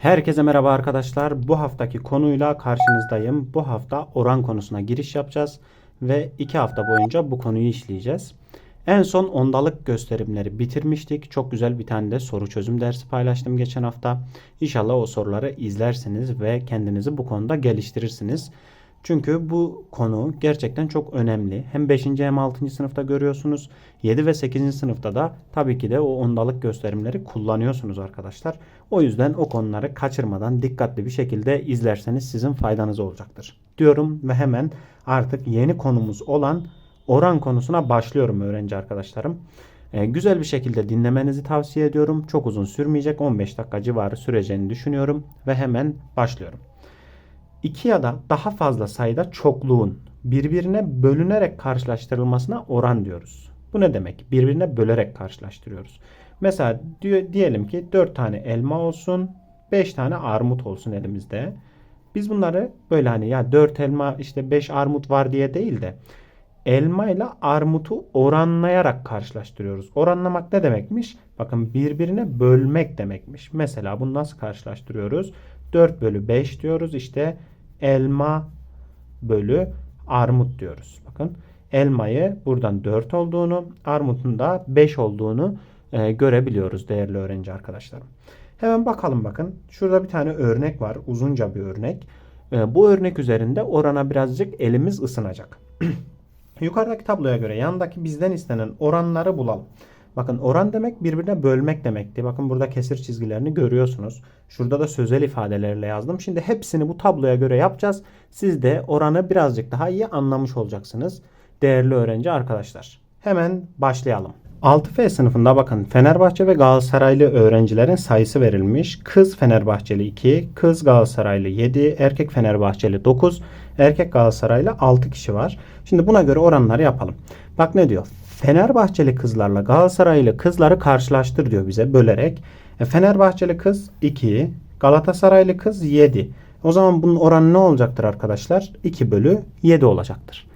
Herkese merhaba arkadaşlar. Bu haftaki konuyla karşınızdayım. Bu hafta oran konusuna giriş yapacağız ve 2 hafta boyunca bu konuyu işleyeceğiz. En son ondalık gösterimleri bitirmiştik. Çok güzel bir tane de soru çözüm dersi paylaştım geçen hafta. İnşallah o soruları izlersiniz ve kendinizi bu konuda geliştirirsiniz. Çünkü bu konu gerçekten çok önemli. Hem 5. hem 6. sınıfta görüyorsunuz. 7 ve 8. sınıfta da tabii ki de o ondalık gösterimleri kullanıyorsunuz arkadaşlar. O yüzden o konuları kaçırmadan dikkatli bir şekilde izlerseniz sizin faydanız olacaktır. Diyorum ve hemen artık yeni konumuz olan oran konusuna başlıyorum öğrenci arkadaşlarım. Ee, güzel bir şekilde dinlemenizi tavsiye ediyorum. Çok uzun sürmeyecek 15 dakika civarı süreceğini düşünüyorum ve hemen başlıyorum. İki ya da daha fazla sayıda çokluğun birbirine bölünerek karşılaştırılmasına oran diyoruz. Bu ne demek? Birbirine bölerek karşılaştırıyoruz. Mesela diyelim ki 4 tane elma olsun, 5 tane armut olsun elimizde. Biz bunları böyle hani ya 4 elma işte 5 armut var diye değil de elma ile armutu oranlayarak karşılaştırıyoruz. Oranlamak ne demekmiş? Bakın birbirine bölmek demekmiş. Mesela bunu nasıl karşılaştırıyoruz? 4 bölü 5 diyoruz. İşte elma bölü armut diyoruz. Bakın elmayı buradan 4 olduğunu, armutun da 5 olduğunu e, görebiliyoruz değerli öğrenci arkadaşlarım. Hemen bakalım bakın. Şurada bir tane örnek var. Uzunca bir örnek. E, bu örnek üzerinde orana birazcık elimiz ısınacak. Yukarıdaki tabloya göre yandaki bizden istenen oranları bulalım. Bakın oran demek birbirine bölmek demekti. Bakın burada kesir çizgilerini görüyorsunuz. Şurada da sözel ifadelerle yazdım. Şimdi hepsini bu tabloya göre yapacağız. Siz de oranı birazcık daha iyi anlamış olacaksınız. Değerli öğrenci arkadaşlar. Hemen başlayalım. 6F sınıfında bakın Fenerbahçe ve Galatasaraylı öğrencilerin sayısı verilmiş. Kız Fenerbahçeli 2, kız Galatasaraylı 7, erkek Fenerbahçeli 9, erkek Galatasaraylı 6 kişi var. Şimdi buna göre oranları yapalım. Bak ne diyor? Fenerbahçeli kızlarla Galatasaraylı kızları karşılaştır diyor bize bölerek. E, Fenerbahçeli kız 2, Galatasaraylı kız 7. O zaman bunun oranı ne olacaktır arkadaşlar? 2 bölü 7 olacaktır.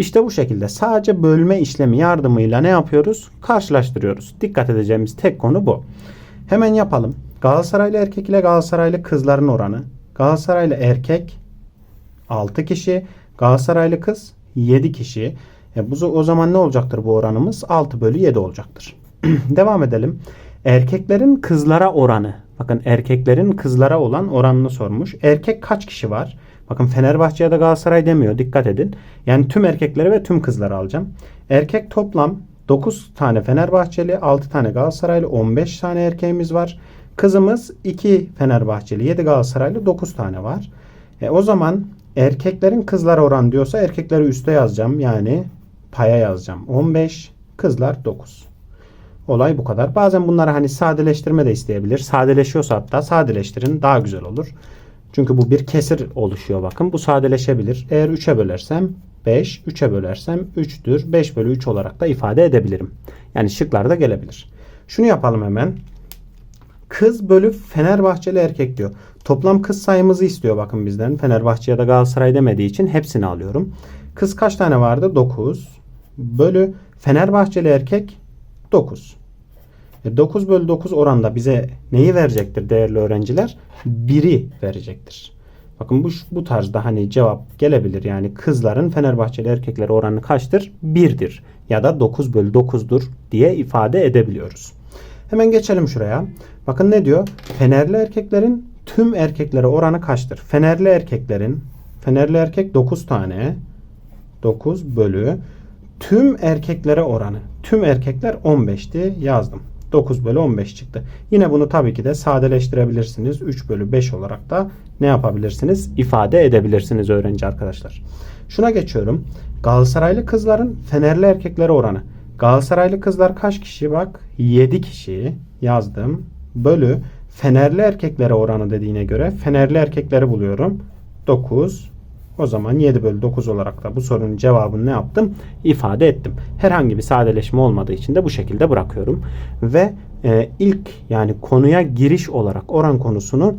İşte bu şekilde sadece bölme işlemi yardımıyla ne yapıyoruz? Karşılaştırıyoruz. Dikkat edeceğimiz tek konu bu. Hemen yapalım. Galatasaraylı erkek ile Galatasaraylı kızların oranı. Galatasaraylı erkek 6 kişi, Galatasaraylı kız 7 kişi. E bu, o zaman ne olacaktır bu oranımız? 6 bölü 7 olacaktır. Devam edelim. Erkeklerin kızlara oranı. Bakın erkeklerin kızlara olan oranını sormuş. Erkek kaç kişi var? Bakın Fenerbahçe ya da Galatasaray demiyor. Dikkat edin. Yani tüm erkekleri ve tüm kızları alacağım. Erkek toplam 9 tane Fenerbahçeli, 6 tane Galatasaraylı, 15 tane erkeğimiz var. Kızımız 2 Fenerbahçeli, 7 Galatasaraylı, 9 tane var. E, o zaman erkeklerin kızlara oran diyorsa erkekleri üste yazacağım. Yani paya yazacağım. 15, kızlar 9. Olay bu kadar. Bazen bunları hani sadeleştirme de isteyebilir. Sadeleşiyorsa hatta sadeleştirin daha güzel olur. Çünkü bu bir kesir oluşuyor bakın. Bu sadeleşebilir. Eğer 3'e bölersem 5, 3'e bölersem 3'tür. 5 bölü 3 olarak da ifade edebilirim. Yani şıklarda gelebilir. Şunu yapalım hemen. Kız bölü Fenerbahçeli erkek diyor. Toplam kız sayımızı istiyor bakın bizden. Fenerbahçe ya da Galatasaray demediği için hepsini alıyorum. Kız kaç tane vardı? 9. Bölü Fenerbahçeli erkek 9. 9 bölü 9 oranda bize neyi verecektir değerli öğrenciler? 1'i verecektir. Bakın bu, bu tarzda hani cevap gelebilir. Yani kızların Fenerbahçeli erkekler oranı kaçtır? 1'dir. Ya da 9 bölü 9'dur diye ifade edebiliyoruz. Hemen geçelim şuraya. Bakın ne diyor? Fenerli erkeklerin tüm erkeklere oranı kaçtır? Fenerli erkeklerin Fenerli erkek 9 tane 9 bölü tüm erkeklere oranı. Tüm erkekler 15'ti yazdım. 9 bölü 15 çıktı. Yine bunu tabii ki de sadeleştirebilirsiniz. 3 bölü 5 olarak da ne yapabilirsiniz? İfade edebilirsiniz öğrenci arkadaşlar. Şuna geçiyorum. Galatasaraylı kızların Fenerli erkeklere oranı. Galatasaraylı kızlar kaç kişi? Bak 7 kişi yazdım. Bölü Fenerli erkeklere oranı dediğine göre Fenerli erkekleri buluyorum. 9 o zaman 7 bölü 9 olarak da bu sorunun cevabını ne yaptım? İfade ettim. Herhangi bir sadeleşme olmadığı için de bu şekilde bırakıyorum. Ve e, ilk yani konuya giriş olarak oran konusunu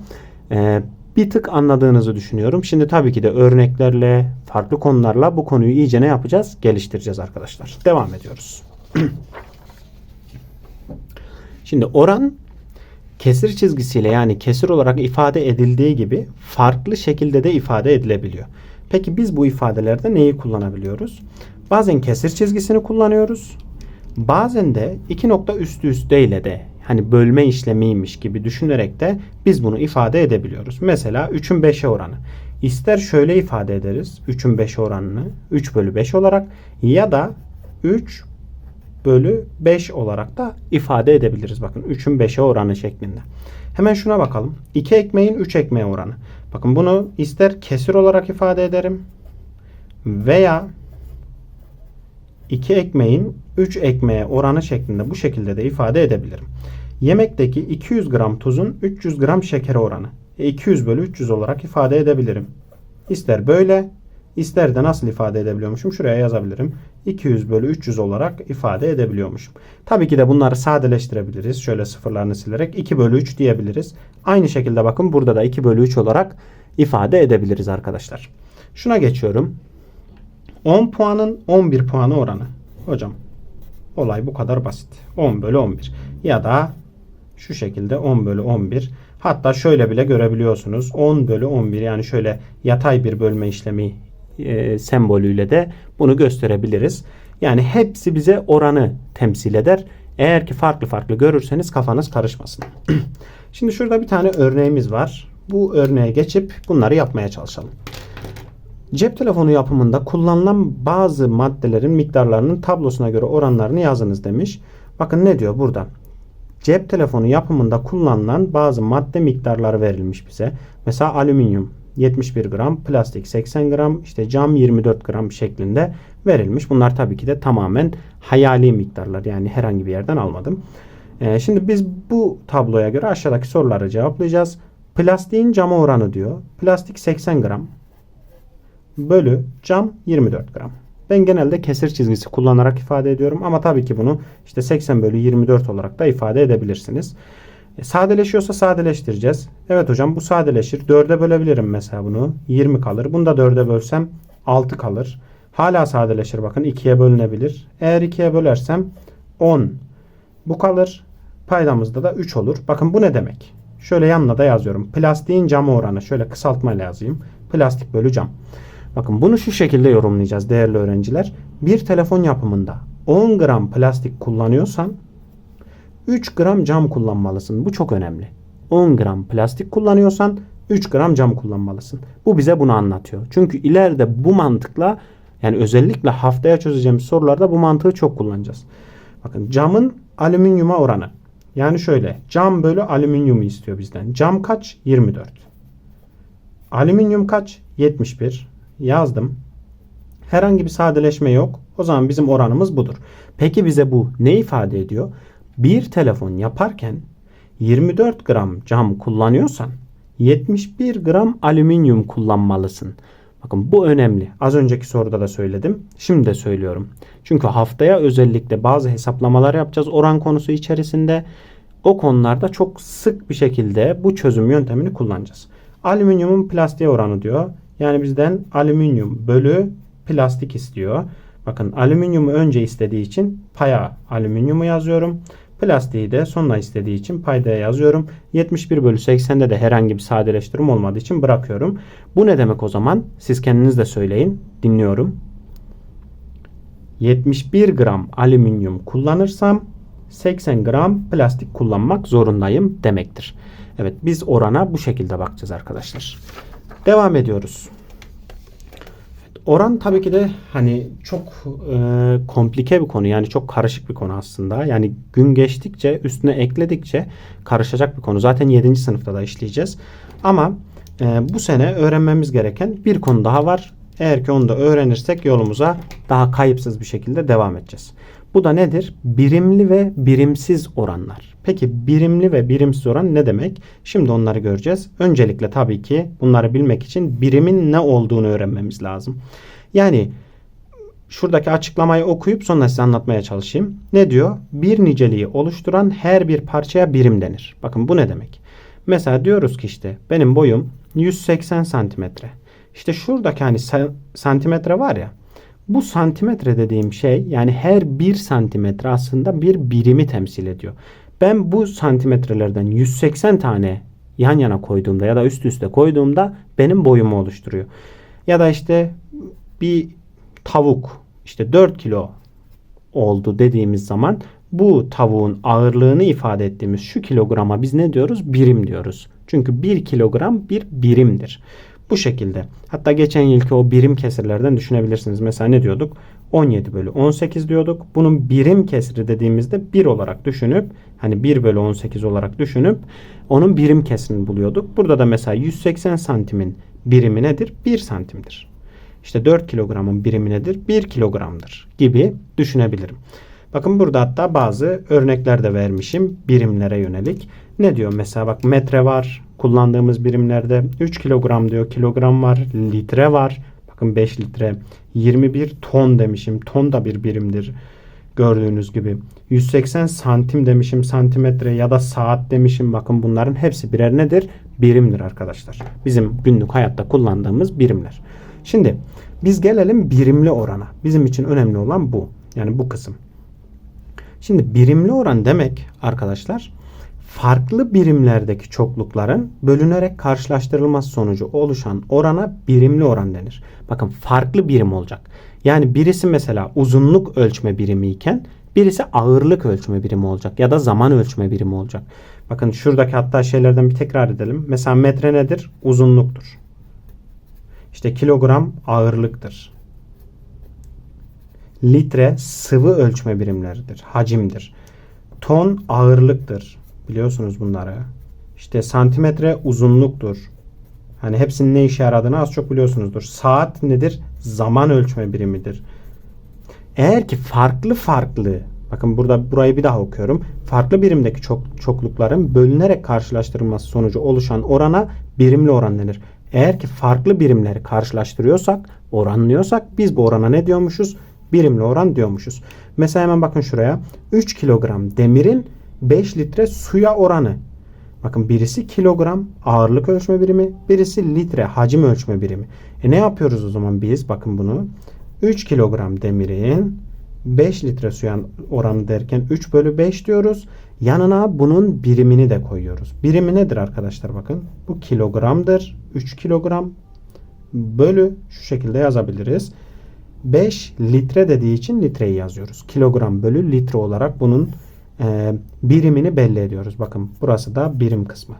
e, bir tık anladığınızı düşünüyorum. Şimdi tabii ki de örneklerle, farklı konularla bu konuyu iyice ne yapacağız? Geliştireceğiz arkadaşlar. Devam ediyoruz. Şimdi oran kesir çizgisiyle yani kesir olarak ifade edildiği gibi farklı şekilde de ifade edilebiliyor. Peki biz bu ifadelerde neyi kullanabiliyoruz? Bazen kesir çizgisini kullanıyoruz. Bazen de iki nokta üstü üste ile de hani bölme işlemiymiş gibi düşünerek de biz bunu ifade edebiliyoruz. Mesela 3'ün 5'e oranı. İster şöyle ifade ederiz 3'ün 5'e oranını 3 bölü 5 olarak ya da 3 bölü 5 olarak da ifade edebiliriz. Bakın 3'ün 5'e oranı şeklinde. Hemen şuna bakalım. 2 ekmeğin 3 ekmeğe oranı. Bakın bunu ister kesir olarak ifade ederim veya 2 ekmeğin 3 ekmeğe oranı şeklinde bu şekilde de ifade edebilirim. Yemekteki 200 gram tuzun 300 gram şekere oranı. E 200 bölü 300 olarak ifade edebilirim. İster böyle ister de nasıl ifade edebiliyormuşum şuraya yazabilirim. 200 bölü 300 olarak ifade edebiliyormuşum. Tabii ki de bunları sadeleştirebiliriz. Şöyle sıfırlarını silerek 2 bölü 3 diyebiliriz. Aynı şekilde bakın burada da 2 bölü 3 olarak ifade edebiliriz arkadaşlar. Şuna geçiyorum. 10 puanın 11 puanı oranı. Hocam olay bu kadar basit. 10 bölü 11 ya da şu şekilde 10 bölü 11 hatta şöyle bile görebiliyorsunuz 10 bölü 11 yani şöyle yatay bir bölme işlemi e, sembolüyle de bunu gösterebiliriz. Yani hepsi bize oranı temsil eder. Eğer ki farklı farklı görürseniz kafanız karışmasın. Şimdi şurada bir tane örneğimiz var. Bu örneğe geçip bunları yapmaya çalışalım. Cep telefonu yapımında kullanılan bazı maddelerin miktarlarının tablosuna göre oranlarını yazınız demiş. Bakın ne diyor burada? Cep telefonu yapımında kullanılan bazı madde miktarları verilmiş bize. Mesela alüminyum 71 gram, plastik 80 gram, işte cam 24 gram şeklinde verilmiş. Bunlar tabii ki de tamamen hayali miktarlar. Yani herhangi bir yerden almadım. Ee, şimdi biz bu tabloya göre aşağıdaki soruları cevaplayacağız. Plastiğin cama oranı diyor. Plastik 80 gram bölü cam 24 gram. Ben genelde kesir çizgisi kullanarak ifade ediyorum ama tabii ki bunu işte 80 bölü 24 olarak da ifade edebilirsiniz. E, sadeleşiyorsa sadeleştireceğiz. Evet hocam bu sadeleşir. 4'e bölebilirim mesela bunu. 20 kalır. Bunu da 4'e bölsem 6 kalır. Hala sadeleşir bakın 2'ye bölünebilir. Eğer 2'ye bölersem 10 bu kalır. Paydamızda da 3 olur. Bakın bu ne demek? Şöyle yanına da yazıyorum. Plastiğin cama oranı. Şöyle kısaltmayla yazayım. Plastik bölü cam. Bakın bunu şu şekilde yorumlayacağız değerli öğrenciler. Bir telefon yapımında 10 gram plastik kullanıyorsan 3 gram cam kullanmalısın. Bu çok önemli. 10 gram plastik kullanıyorsan 3 gram cam kullanmalısın. Bu bize bunu anlatıyor. Çünkü ileride bu mantıkla yani özellikle haftaya çözeceğimiz sorularda bu mantığı çok kullanacağız. Bakın camın alüminyuma oranı. Yani şöyle cam bölü alüminyumu istiyor bizden. Cam kaç? 24. Alüminyum kaç? 71 yazdım. Herhangi bir sadeleşme yok. O zaman bizim oranımız budur. Peki bize bu ne ifade ediyor? Bir telefon yaparken 24 gram cam kullanıyorsan 71 gram alüminyum kullanmalısın. Bakın bu önemli. Az önceki soruda da söyledim. Şimdi de söylüyorum. Çünkü haftaya özellikle bazı hesaplamalar yapacağız oran konusu içerisinde. O konularda çok sık bir şekilde bu çözüm yöntemini kullanacağız. Alüminyumun plastiğe oranı diyor. Yani bizden alüminyum bölü plastik istiyor. Bakın alüminyumu önce istediği için paya alüminyumu yazıyorum. Plastiği de sonra istediği için paydaya yazıyorum. 71 bölü 80'de de herhangi bir sadeleştirme olmadığı için bırakıyorum. Bu ne demek o zaman? Siz kendiniz de söyleyin. Dinliyorum. 71 gram alüminyum kullanırsam 80 gram plastik kullanmak zorundayım demektir. Evet biz orana bu şekilde bakacağız arkadaşlar. Devam ediyoruz. Oran tabii ki de hani çok e, komplike bir konu yani çok karışık bir konu aslında. Yani gün geçtikçe üstüne ekledikçe karışacak bir konu. Zaten 7. sınıfta da işleyeceğiz. Ama e, bu sene öğrenmemiz gereken bir konu daha var. Eğer ki onu da öğrenirsek yolumuza daha kayıpsız bir şekilde devam edeceğiz. Bu da nedir? Birimli ve birimsiz oranlar. Peki birimli ve birimsiz oran ne demek? Şimdi onları göreceğiz. Öncelikle tabii ki bunları bilmek için birimin ne olduğunu öğrenmemiz lazım. Yani şuradaki açıklamayı okuyup sonra size anlatmaya çalışayım. Ne diyor? Bir niceliği oluşturan her bir parçaya birim denir. Bakın bu ne demek? Mesela diyoruz ki işte benim boyum 180 santimetre. İşte şuradaki hani santimetre var ya bu santimetre dediğim şey yani her bir santimetre aslında bir birimi temsil ediyor. Ben bu santimetrelerden 180 tane yan yana koyduğumda ya da üst üste koyduğumda benim boyumu oluşturuyor. Ya da işte bir tavuk işte 4 kilo oldu dediğimiz zaman bu tavuğun ağırlığını ifade ettiğimiz şu kilograma biz ne diyoruz? Birim diyoruz. Çünkü 1 kilogram bir birimdir. Bu şekilde. Hatta geçen yılki o birim kesirlerden düşünebilirsiniz. Mesela ne diyorduk? 17 bölü 18 diyorduk. Bunun birim kesiri dediğimizde 1 olarak düşünüp hani 1 bölü 18 olarak düşünüp onun birim kesirini buluyorduk. Burada da mesela 180 santimin birimi nedir? 1 santimdir. İşte 4 kilogramın birimi nedir? 1 kilogramdır gibi düşünebilirim. Bakın burada hatta bazı örnekler de vermişim birimlere yönelik. Ne diyor mesela bak metre var kullandığımız birimlerde 3 kilogram diyor kilogram var litre var. Bakın 5 litre 21 ton demişim ton da bir birimdir gördüğünüz gibi. 180 santim demişim santimetre ya da saat demişim bakın bunların hepsi birer nedir? Birimdir arkadaşlar. Bizim günlük hayatta kullandığımız birimler. Şimdi biz gelelim birimli orana. Bizim için önemli olan bu. Yani bu kısım. Şimdi birimli oran demek arkadaşlar farklı birimlerdeki çoklukların bölünerek karşılaştırılması sonucu oluşan orana birimli oran denir. Bakın farklı birim olacak. Yani birisi mesela uzunluk ölçme birimi iken birisi ağırlık ölçme birimi olacak ya da zaman ölçme birimi olacak. Bakın şuradaki hatta şeylerden bir tekrar edelim. Mesela metre nedir? Uzunluktur. İşte kilogram ağırlıktır. Litre sıvı ölçme birimleridir. Hacimdir. Ton ağırlıktır. Biliyorsunuz bunları. İşte santimetre uzunluktur. Hani hepsinin ne işe yaradığını az çok biliyorsunuzdur. Saat nedir? Zaman ölçme birimidir. Eğer ki farklı farklı bakın burada burayı bir daha okuyorum. Farklı birimdeki çok, çoklukların bölünerek karşılaştırılması sonucu oluşan orana birimli oran denir. Eğer ki farklı birimleri karşılaştırıyorsak, oranlıyorsak biz bu orana ne diyormuşuz? Birimli oran diyormuşuz. Mesela hemen bakın şuraya. 3 kilogram demirin 5 litre suya oranı. Bakın birisi kilogram ağırlık ölçme birimi, birisi litre hacim ölçme birimi. E ne yapıyoruz o zaman biz? Bakın bunu. 3 kilogram demirin 5 litre suya oranı derken 3 bölü 5 diyoruz. Yanına bunun birimini de koyuyoruz. Birimi nedir arkadaşlar bakın. Bu kilogramdır. 3 kilogram bölü şu şekilde yazabiliriz. 5 litre dediği için litreyi yazıyoruz. Kilogram bölü litre olarak bunun e, birimini belli ediyoruz. Bakın burası da birim kısmı.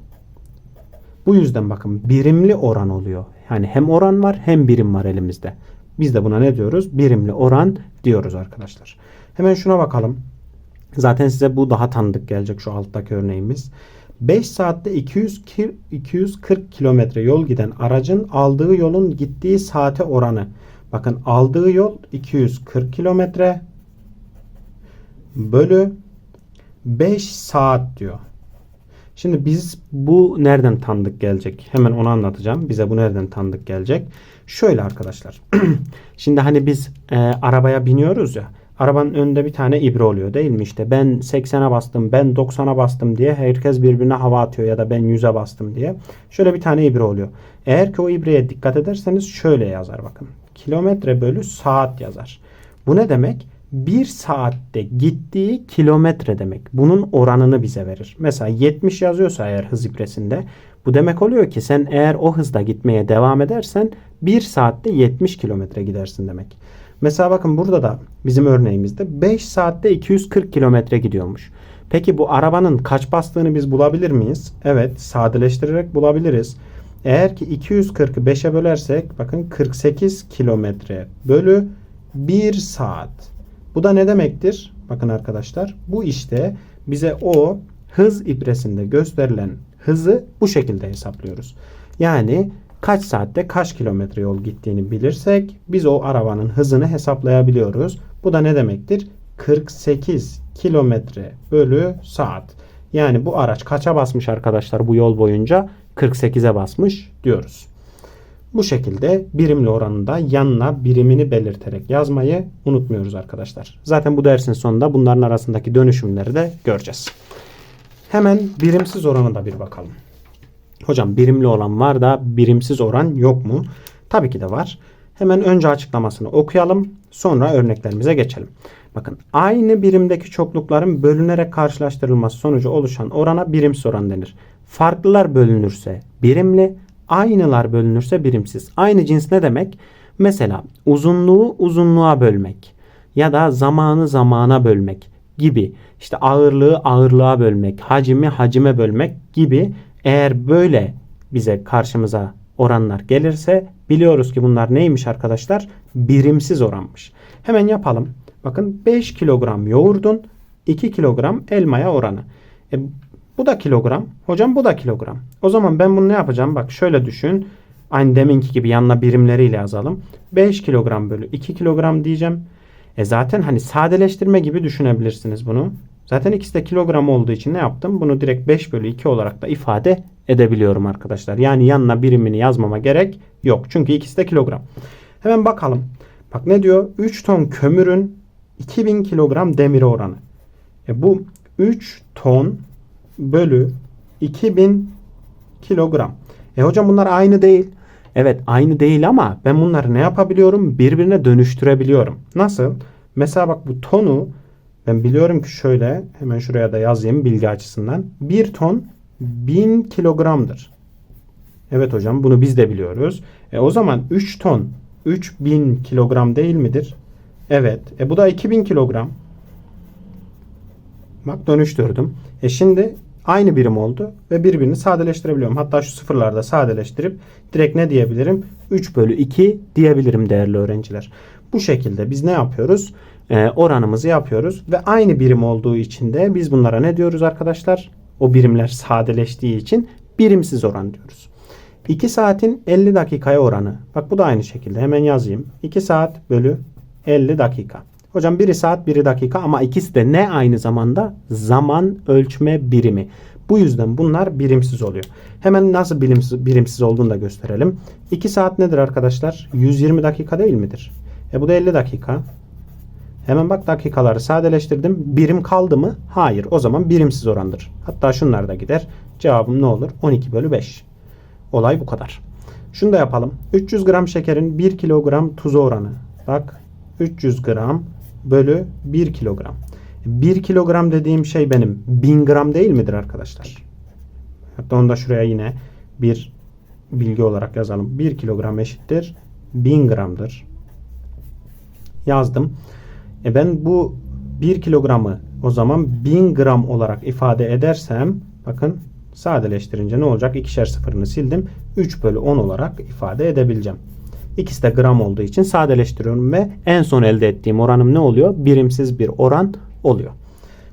Bu yüzden bakın birimli oran oluyor. Yani hem oran var hem birim var elimizde. Biz de buna ne diyoruz? Birimli oran diyoruz arkadaşlar. Hemen şuna bakalım. Zaten size bu daha tanıdık gelecek şu alttaki örneğimiz. 5 saatte 200 ki, 240 kilometre yol giden aracın aldığı yolun gittiği saate oranı. Bakın aldığı yol 240 kilometre bölü 5 saat diyor. Şimdi biz bu nereden tanıdık gelecek? Hemen onu anlatacağım. Bize bu nereden tanıdık gelecek? Şöyle arkadaşlar. Şimdi hani biz e, arabaya biniyoruz ya. Arabanın önünde bir tane ibre oluyor değil mi? İşte ben 80'e bastım, ben 90'a bastım diye herkes birbirine hava atıyor ya da ben 100'e bastım diye. Şöyle bir tane ibre oluyor. Eğer ki o ibreye dikkat ederseniz şöyle yazar bakın. Kilometre bölü saat yazar. Bu ne demek? Bir saatte gittiği kilometre demek. Bunun oranını bize verir. Mesela 70 yazıyorsa eğer hız ibresinde bu demek oluyor ki sen eğer o hızda gitmeye devam edersen bir saatte 70 kilometre gidersin demek. Mesela bakın burada da bizim örneğimizde 5 saatte 240 kilometre gidiyormuş. Peki bu arabanın kaç bastığını biz bulabilir miyiz? Evet sadeleştirerek bulabiliriz. Eğer ki 240'ı 5'e bölersek bakın 48 kilometre bölü 1 saat. Bu da ne demektir? Bakın arkadaşlar bu işte bize o hız ibresinde gösterilen hızı bu şekilde hesaplıyoruz. Yani kaç saatte kaç kilometre yol gittiğini bilirsek biz o arabanın hızını hesaplayabiliyoruz. Bu da ne demektir? 48 kilometre bölü saat. Yani bu araç kaça basmış arkadaşlar bu yol boyunca? 48'e basmış diyoruz. Bu şekilde birimli oranında yanına birimini belirterek yazmayı unutmuyoruz arkadaşlar. Zaten bu dersin sonunda bunların arasındaki dönüşümleri de göreceğiz. Hemen birimsiz orana da bir bakalım. Hocam birimli olan var da birimsiz oran yok mu? Tabii ki de var. Hemen önce açıklamasını okuyalım. Sonra örneklerimize geçelim. Bakın aynı birimdeki çoklukların bölünerek karşılaştırılması sonucu oluşan orana birimsiz oran denir. Farklılar bölünürse birimli, aynılar bölünürse birimsiz. Aynı cins ne demek? Mesela uzunluğu uzunluğa bölmek ya da zamanı zamana bölmek gibi işte ağırlığı ağırlığa bölmek, hacmi hacime bölmek gibi eğer böyle bize karşımıza oranlar gelirse biliyoruz ki bunlar neymiş arkadaşlar? Birimsiz oranmış. Hemen yapalım. Bakın 5 kilogram yoğurdun 2 kilogram elmaya oranı. E, bu da kilogram. Hocam bu da kilogram. O zaman ben bunu ne yapacağım? Bak şöyle düşün. Aynı deminki gibi yanına birimleriyle yazalım. 5 kilogram bölü 2 kilogram diyeceğim. E zaten hani sadeleştirme gibi düşünebilirsiniz bunu. Zaten ikisi de kilogram olduğu için ne yaptım? Bunu direkt 5 bölü 2 olarak da ifade edebiliyorum arkadaşlar. Yani yanına birimini yazmama gerek yok. Çünkü ikisi de kilogram. Hemen bakalım. Bak ne diyor? 3 ton kömürün 2000 kilogram demiri oranı. E bu 3 ton bölü 2000 kilogram. E hocam bunlar aynı değil. Evet aynı değil ama ben bunları ne yapabiliyorum? Birbirine dönüştürebiliyorum. Nasıl? Mesela bak bu tonu ben biliyorum ki şöyle hemen şuraya da yazayım bilgi açısından. 1 ton 1000 kilogramdır. Evet hocam bunu biz de biliyoruz. E o zaman 3 ton 3000 kilogram değil midir? Evet. E bu da 2000 kilogram. Bak dönüştürdüm. E şimdi aynı birim oldu ve birbirini sadeleştirebiliyorum. Hatta şu sıfırlarda sadeleştirip direkt ne diyebilirim? 3 bölü 2 diyebilirim değerli öğrenciler. Bu şekilde biz ne yapıyoruz? Ee, oranımızı yapıyoruz ve aynı birim olduğu için de biz bunlara ne diyoruz arkadaşlar? O birimler sadeleştiği için birimsiz oran diyoruz. 2 saatin 50 dakikaya oranı. Bak bu da aynı şekilde hemen yazayım. 2 saat bölü 50 dakika. Hocam biri saat biri dakika ama ikisi de ne aynı zamanda zaman ölçme birimi. Bu yüzden bunlar birimsiz oluyor. Hemen nasıl birimsiz, birimsiz olduğunu da gösterelim. 2 saat nedir arkadaşlar? 120 dakika değil midir? E bu da 50 dakika. Hemen bak dakikaları sadeleştirdim. Birim kaldı mı? Hayır. O zaman birimsiz orandır. Hatta şunlar da gider. Cevabım ne olur? 12 bölü 5. Olay bu kadar. Şunu da yapalım. 300 gram şekerin 1 kilogram tuzu oranı. Bak 300 gram bölü 1 kilogram. 1 kilogram dediğim şey benim 1000 gram değil midir arkadaşlar? Hatta onu da şuraya yine bir bilgi olarak yazalım. 1 kilogram eşittir 1000 gramdır. Yazdım. E ben bu 1 kilogramı o zaman 1000 gram olarak ifade edersem bakın sadeleştirince ne olacak? İkişer sıfırını sildim. 3 bölü 10 olarak ifade edebileceğim. İkisi de gram olduğu için sadeleştiriyorum ve en son elde ettiğim oranım ne oluyor? Birimsiz bir oran oluyor.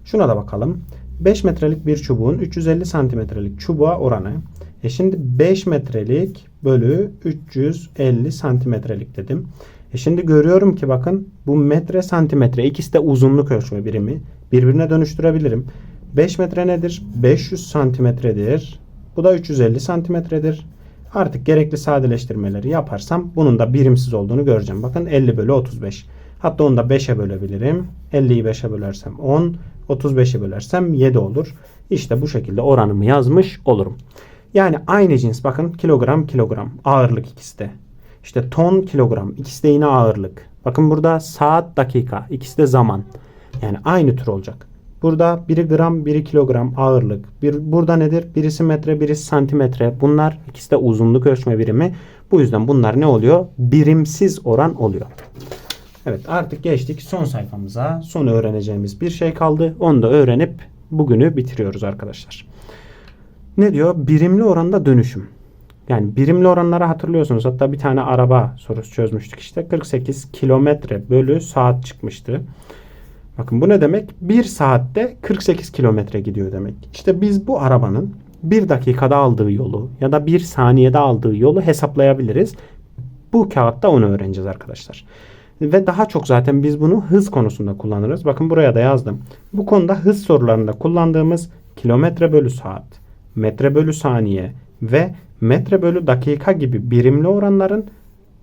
Şuna da bakalım. 5 metrelik bir çubuğun 350 santimetrelik çubuğa oranı. E şimdi 5 metrelik bölü 350 santimetrelik dedim. E şimdi görüyorum ki bakın bu metre santimetre ikisi de uzunluk ölçme birimi. Birbirine dönüştürebilirim. 5 metre nedir? 500 santimetredir. Bu da 350 santimetredir. Artık gerekli sadeleştirmeleri yaparsam bunun da birimsiz olduğunu göreceğim. Bakın 50 bölü 35. Hatta onu da 5'e bölebilirim. 50'yi 5'e bölersem 10. 35'e bölersem 7 olur. İşte bu şekilde oranımı yazmış olurum. Yani aynı cins bakın kilogram kilogram ağırlık ikisi de. İşte ton kilogram ikisi de yine ağırlık. Bakın burada saat dakika ikisi de zaman. Yani aynı tür olacak. Burada biri gram, biri kilogram ağırlık. Bir, burada nedir? Birisi metre, birisi santimetre. Bunlar ikisi de uzunluk ölçme birimi. Bu yüzden bunlar ne oluyor? Birimsiz oran oluyor. Evet artık geçtik son sayfamıza. Son öğreneceğimiz bir şey kaldı. Onu da öğrenip bugünü bitiriyoruz arkadaşlar. Ne diyor? Birimli oranda dönüşüm. Yani birimli oranları hatırlıyorsunuz. Hatta bir tane araba sorusu çözmüştük işte. 48 kilometre bölü saat çıkmıştı. Bakın bu ne demek? 1 saatte 48 kilometre gidiyor demek. İşte biz bu arabanın 1 dakikada aldığı yolu ya da 1 saniyede aldığı yolu hesaplayabiliriz. Bu kağıtta onu öğreneceğiz arkadaşlar. Ve daha çok zaten biz bunu hız konusunda kullanırız. Bakın buraya da yazdım. Bu konuda hız sorularında kullandığımız kilometre bölü saat, metre bölü saniye ve metre bölü dakika gibi birimli oranların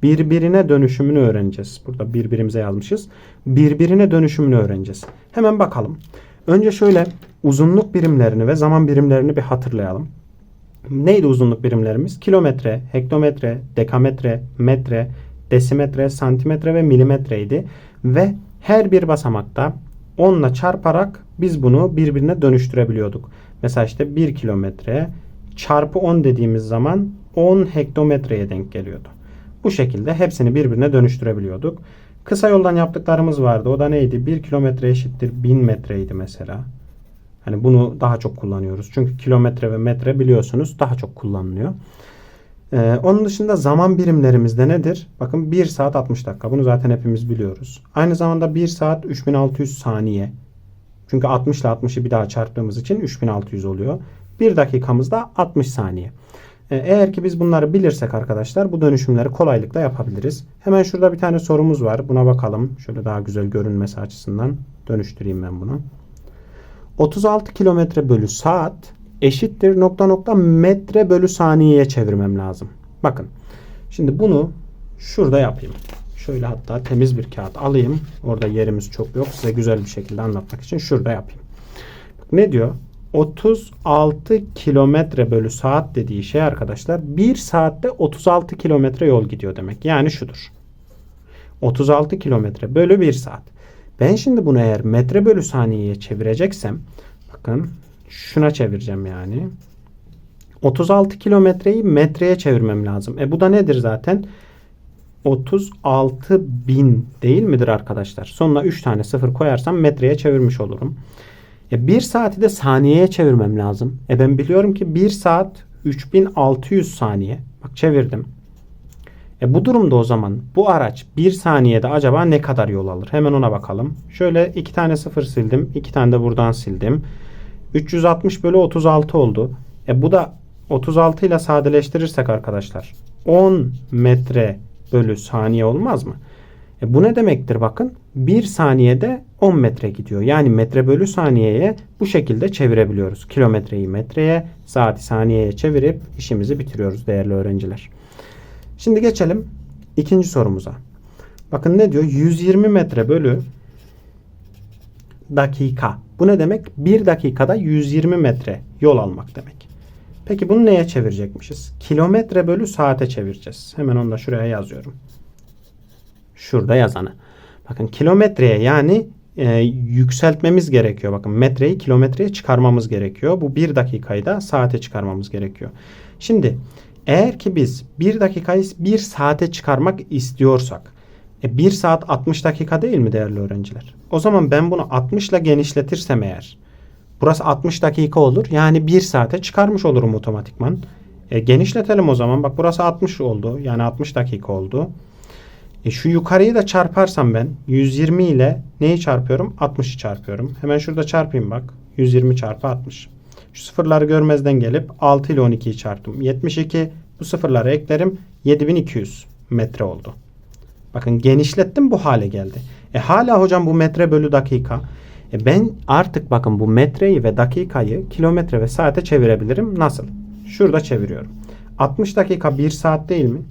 birbirine dönüşümünü öğreneceğiz. Burada birbirimize yazmışız. Birbirine dönüşümünü öğreneceğiz. Hemen bakalım. Önce şöyle uzunluk birimlerini ve zaman birimlerini bir hatırlayalım. Neydi uzunluk birimlerimiz? Kilometre, hektometre, dekametre, metre, desimetre, santimetre ve milimetreydi. Ve her bir basamakta 10 ile çarparak biz bunu birbirine dönüştürebiliyorduk. Mesela işte 1 kilometre çarpı 10 dediğimiz zaman 10 hektometreye denk geliyordu. Bu şekilde hepsini birbirine dönüştürebiliyorduk. Kısa yoldan yaptıklarımız vardı. O da neydi? 1 kilometre eşittir 1000 metreydi mesela. Hani bunu daha çok kullanıyoruz. Çünkü kilometre ve metre biliyorsunuz daha çok kullanılıyor. Ee, onun dışında zaman birimlerimizde nedir? Bakın 1 saat 60 dakika. Bunu zaten hepimiz biliyoruz. Aynı zamanda 1 saat 3600 saniye. Çünkü 60 ile 60'ı bir daha çarptığımız için 3600 oluyor. 1 dakikamız da 60 saniye. Ee, eğer ki biz bunları bilirsek arkadaşlar bu dönüşümleri kolaylıkla yapabiliriz. Hemen şurada bir tane sorumuz var. Buna bakalım. Şöyle daha güzel görünmesi açısından dönüştüreyim ben bunu. 36 kilometre bölü saat eşittir nokta nokta metre bölü saniyeye çevirmem lazım. Bakın. Şimdi bunu şurada yapayım. Şöyle hatta temiz bir kağıt alayım. Orada yerimiz çok yok. Size güzel bir şekilde anlatmak için şurada yapayım. Ne diyor? 36 kilometre bölü saat dediği şey arkadaşlar 1 saatte 36 kilometre yol gidiyor demek. Yani şudur. 36 kilometre bölü 1 saat. Ben şimdi bunu eğer metre bölü saniyeye çevireceksem bakın şuna çevireceğim yani. 36 kilometreyi metreye çevirmem lazım. E bu da nedir zaten? 36 bin değil midir arkadaşlar? Sonuna 3 tane sıfır koyarsam metreye çevirmiş olurum. E 1 saati de saniyeye çevirmem lazım. E ben biliyorum ki 1 saat 3600 saniye. Bak çevirdim. E bu durumda o zaman bu araç 1 saniyede acaba ne kadar yol alır? Hemen ona bakalım. Şöyle 2 tane sıfır sildim. 2 tane de buradan sildim. 360 bölü 36 oldu. E bu da 36 ile sadeleştirirsek arkadaşlar 10 metre bölü saniye olmaz mı? E bu ne demektir bakın? 1 saniyede 10 metre gidiyor. Yani metre bölü saniyeye bu şekilde çevirebiliyoruz. Kilometreyi metreye, saati saniyeye çevirip işimizi bitiriyoruz değerli öğrenciler. Şimdi geçelim ikinci sorumuza. Bakın ne diyor? 120 metre bölü dakika. Bu ne demek? 1 dakikada 120 metre yol almak demek. Peki bunu neye çevirecekmişiz? Kilometre bölü saate çevireceğiz. Hemen onu da şuraya yazıyorum. Şurada yazanı. Bakın kilometreye yani e, yükseltmemiz gerekiyor. Bakın metreyi kilometreye çıkarmamız gerekiyor. Bu 1 dakikayı da saate çıkarmamız gerekiyor. Şimdi eğer ki biz 1 dakikayı 1 saate çıkarmak istiyorsak e 1 saat 60 dakika değil mi değerli öğrenciler? O zaman ben bunu 60 ile genişletirsem eğer burası 60 dakika olur. Yani 1 saate çıkarmış olurum otomatikman. E, genişletelim o zaman. Bak burası 60 oldu. Yani 60 dakika oldu. E, şu yukarıyı da çarparsam ben 120 ile neyi çarpıyorum? 60'ı çarpıyorum. Hemen şurada çarpayım bak. 120 çarpı 60. Şu sıfırları görmezden gelip 6 ile 12'yi çarptım. 72 bu sıfırları eklerim. 7200 metre oldu. Bakın genişlettim bu hale geldi. E hala hocam bu metre bölü dakika. E ben artık bakın bu metreyi ve dakikayı kilometre ve saate çevirebilirim. Nasıl? Şurada çeviriyorum. 60 dakika 1 saat değil mi?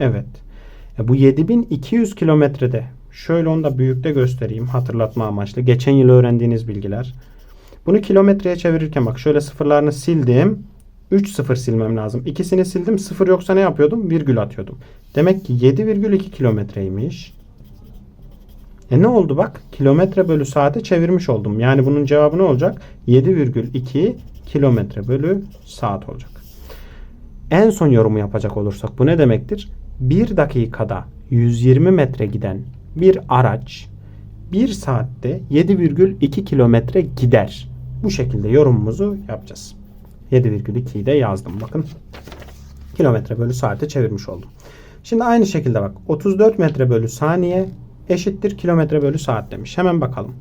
Evet. E bu 7200 kilometrede şöyle onu da büyükte göstereyim hatırlatma amaçlı. Geçen yıl öğrendiğiniz bilgiler. Bunu kilometreye çevirirken bak şöyle sıfırlarını sildim. 3 sıfır silmem lazım. İkisini sildim. Sıfır yoksa ne yapıyordum? Virgül atıyordum. Demek ki 7,2 kilometreymiş. E ne oldu bak? Kilometre bölü saate çevirmiş oldum. Yani bunun cevabı ne olacak? 7,2 kilometre bölü saat olacak. En son yorumu yapacak olursak bu ne demektir? 1 dakikada 120 metre giden bir araç 1 saatte 7,2 kilometre gider. Bu şekilde yorumumuzu yapacağız. 7,2'yi de yazdım bakın. Kilometre bölü saate çevirmiş oldum. Şimdi aynı şekilde bak 34 metre bölü saniye eşittir kilometre bölü saat demiş. Hemen bakalım.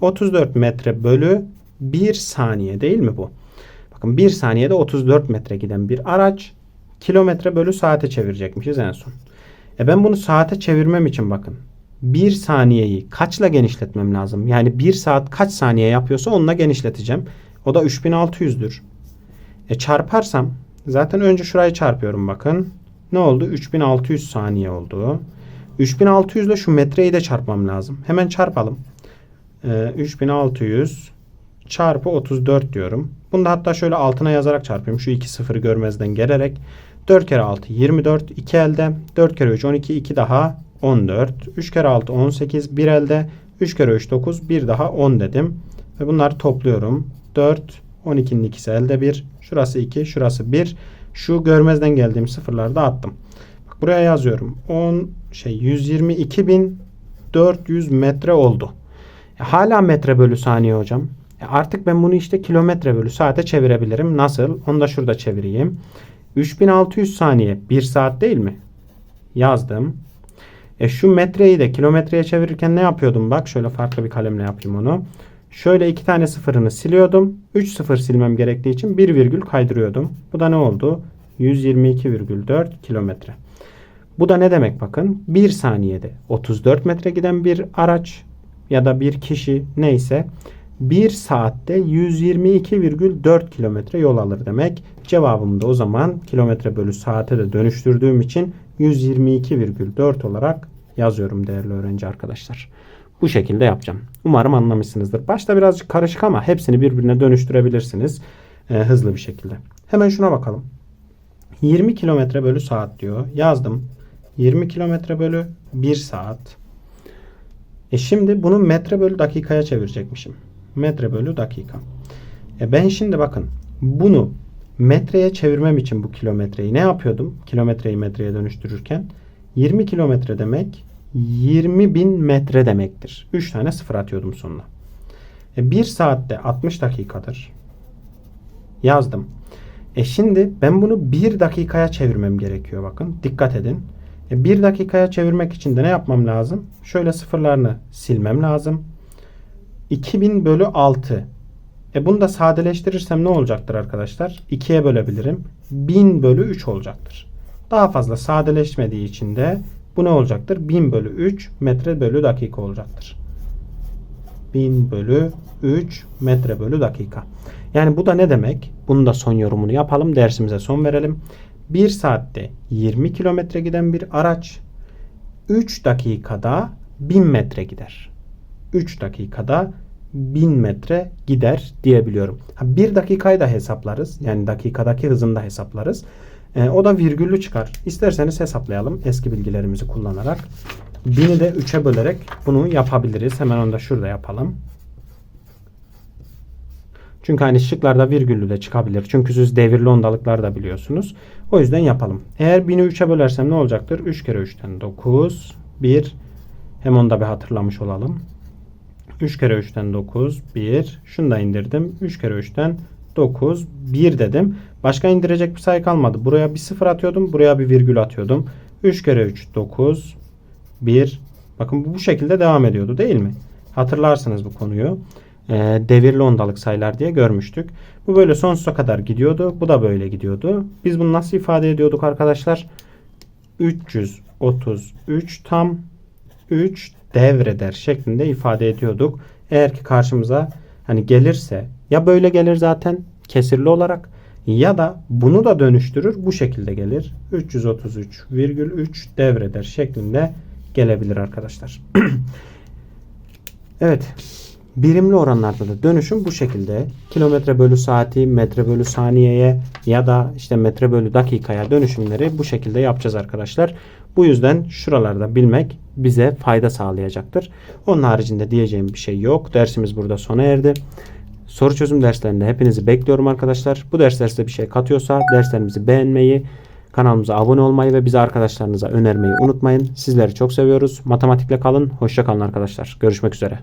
34 metre bölü 1 saniye değil mi bu? Bakın 1 saniyede 34 metre giden bir araç kilometre bölü saate çevirecekmişiz en son. E ben bunu saate çevirmem için bakın. 1 saniyeyi kaçla genişletmem lazım? Yani 1 saat kaç saniye yapıyorsa onunla genişleteceğim. O da 3600'dür. E çarparsam zaten önce şurayı çarpıyorum bakın. Ne oldu? 3600 saniye oldu. 3600 ile şu metreyi de çarpmam lazım. Hemen çarpalım. E, 3600 çarpı 34 diyorum. Bunu da hatta şöyle altına yazarak çarpayım. Şu iki sıfırı görmezden gelerek. 4 kere 6 24. 2 elde. 4 kere 3 12. 2 daha 14. 3 kere 6 18. 1 elde. 3 kere 3 9. Bir daha 10 dedim. Ve bunları topluyorum. 4. 12'nin ikisi elde 1. Şurası 2. Şurası 1. Şu görmezden geldiğim sıfırları da attım. Bak buraya yazıyorum. 10 şey 122.400 metre oldu. E, hala metre bölü saniye hocam. E, artık ben bunu işte kilometre bölü saate çevirebilirim. Nasıl? Onu da şurada çevireyim. 3600 saniye 1 saat değil mi? Yazdım. E şu metreyi de kilometreye çevirirken ne yapıyordum? Bak şöyle farklı bir kalemle yapayım onu. Şöyle iki tane sıfırını siliyordum. 3 sıfır silmem gerektiği için bir virgül kaydırıyordum. Bu da ne oldu? 122,4 kilometre. Bu da ne demek bakın? 1 saniyede 34 metre giden bir araç ya da bir kişi neyse 1 saatte 122,4 kilometre yol alır demek. Cevabımı da o zaman kilometre bölü saate de dönüştürdüğüm için 122,4 olarak yazıyorum değerli öğrenci arkadaşlar. Bu şekilde yapacağım. Umarım anlamışsınızdır. Başta birazcık karışık ama hepsini birbirine dönüştürebilirsiniz e, hızlı bir şekilde. Hemen şuna bakalım. 20 kilometre bölü saat diyor. Yazdım. 20 kilometre bölü 1 saat. E şimdi bunu metre bölü dakikaya çevirecekmişim. Metre bölü dakika. E ben şimdi bakın bunu metreye çevirmem için bu kilometreyi ne yapıyordum? Kilometreyi metreye dönüştürürken 20 kilometre demek 20 bin metre demektir. 3 tane sıfır atıyordum sonuna. E 1 saatte 60 dakikadır. Yazdım. E şimdi ben bunu 1 dakikaya çevirmem gerekiyor bakın. Dikkat edin. E 1 dakikaya çevirmek için de ne yapmam lazım? Şöyle sıfırlarını silmem lazım. 2000 bölü 6. E bunu da sadeleştirirsem ne olacaktır arkadaşlar? 2'ye bölebilirim. 1000 bölü 3 olacaktır. Daha fazla sadeleşmediği için de bu ne olacaktır? 1000 bölü 3 metre bölü dakika olacaktır. 1000 bölü 3 metre bölü dakika. Yani bu da ne demek? Bunun da son yorumunu yapalım. Dersimize son verelim. 1 saatte 20 kilometre giden bir araç 3 dakikada 1000 metre gider. 3 dakikada 1000 metre gider diyebiliyorum. Ha, 1 dakikayı da hesaplarız. Yani dakikadaki hızını da hesaplarız. E, o da virgüllü çıkar. İsterseniz hesaplayalım eski bilgilerimizi kullanarak. 1000'i de 3'e bölerek bunu yapabiliriz. Hemen onu da şurada yapalım. Çünkü hani şıklarda virgüllü de çıkabilir. Çünkü siz devirli ondalıklar da biliyorsunuz. O yüzden yapalım. Eğer 1000'i 3'e bölersem ne olacaktır? 3 kere 3'ten 9. 1. Hem onu da bir hatırlamış olalım. 3 kere 3'ten 9. 1. Şunu da indirdim. 3 kere 3'ten 9. 1 dedim. Başka indirecek bir sayı kalmadı. Buraya bir sıfır atıyordum. Buraya bir virgül atıyordum. 3 kere 3 9. 1. Bakın bu şekilde devam ediyordu değil mi? Hatırlarsınız bu konuyu. Ee, devirli ondalık sayılar diye görmüştük. Bu böyle sonsuza kadar gidiyordu. Bu da böyle gidiyordu. Biz bunu nasıl ifade ediyorduk arkadaşlar? 333 tam 3 devreder şeklinde ifade ediyorduk. Eğer ki karşımıza hani gelirse ya böyle gelir zaten kesirli olarak ya da bunu da dönüştürür bu şekilde gelir. 333,3 devreder şeklinde gelebilir arkadaşlar. evet. Birimli oranlarda da dönüşüm bu şekilde. Kilometre bölü saati, metre bölü saniyeye ya da işte metre bölü dakikaya dönüşümleri bu şekilde yapacağız arkadaşlar. Bu yüzden şuralarda bilmek bize fayda sağlayacaktır. Onun haricinde diyeceğim bir şey yok. Dersimiz burada sona erdi. Soru çözüm derslerinde hepinizi bekliyorum arkadaşlar. Bu dersler size bir şey katıyorsa derslerimizi beğenmeyi, kanalımıza abone olmayı ve bizi arkadaşlarınıza önermeyi unutmayın. Sizleri çok seviyoruz. Matematikle kalın. Hoşça kalın arkadaşlar. Görüşmek üzere.